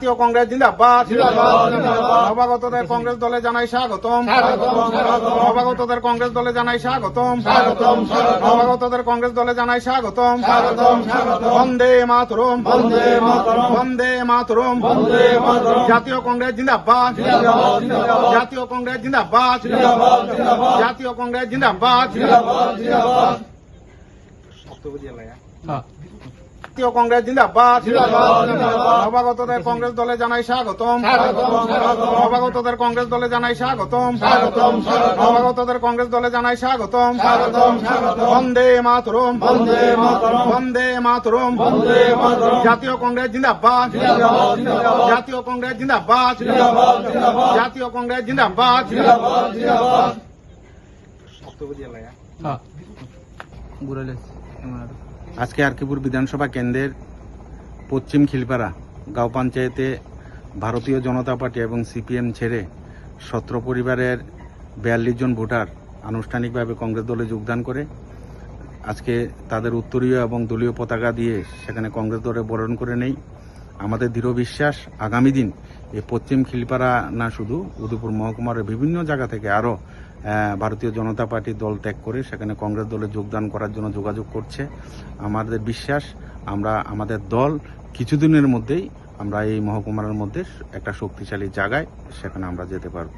জাতীয় কংগ্রেস জিন্দাবাদ। নবাগতদের কংগ্রেস দলে জানাই স্বাগতম। নবাগতদের কংগ্রেস দলে জানাই স্বাগতম। নবাগতদের কংগ্রেস দলে জানাই স্বাগতম। বন্দে মাতরম বন্দে মাতরম। জাতীয় কংগ্রেস জিন্দাবাদ। জাতীয় কংগ্রেস জিন্দাবাদ। জাতীয় কংগ্রেস জিন্দাবাদ। জাতীয় কংগ্রেস জিন্দাবাদ। নবাগতদের কংগ্রেস দলে জানাই স্বাগতম। নবাগতদের কংগ্রেস দলে জানাই স্বাগতম। নবাগতদের কংগ্রেস দলে জানাই স্বাগতম। বন্দে মাতরম বন্দে মাতরম। জাতীয় কংগ্রেস জিন্দাবাদ। জাতীয় কংগ্রেস জিন্দাবাদ। জাতীয় কংগ্রেস জিন্দাবাদ জিন্দাবাদ, জিন্দাবাদ। আজকে আরকিপুর বিধানসভা কেন্দ্রের পশ্চিম খিলপাড়া গাঁও পঞ্চায়েতে ভারতীয় জনতা পার্টি এবং সিপিএম ছেড়ে সত্র পরিবারের বিয়াল্লিশ জন ভোটার আনুষ্ঠানিকভাবে কংগ্রেস দলে যোগদান করে আজকে তাদের উত্তরীয় এবং দলীয় পতাকা দিয়ে সেখানে কংগ্রেস দলে বরণ করে নেই। আমাদের দৃঢ় বিশ্বাস, আগামী দিন এই পশ্চিম খিলপাড়া না শুধু, উদয়পুর মহকুমার বিভিন্ন জায়গা থেকে আরও ভারতীয় জনতা পার্টি দল ত্যাগ করে সেখানে কংগ্রেস দলে যোগদান করার জন্য যোগাযোগ করছে। আমাদের বিশ্বাস, আমরা আমাদের দল কিছুদিনের মধ্যেই আমরা এই মহকুমার মধ্যে একটা শক্তিশালী জায়গায় সেখানে আমরা যেতে পারব।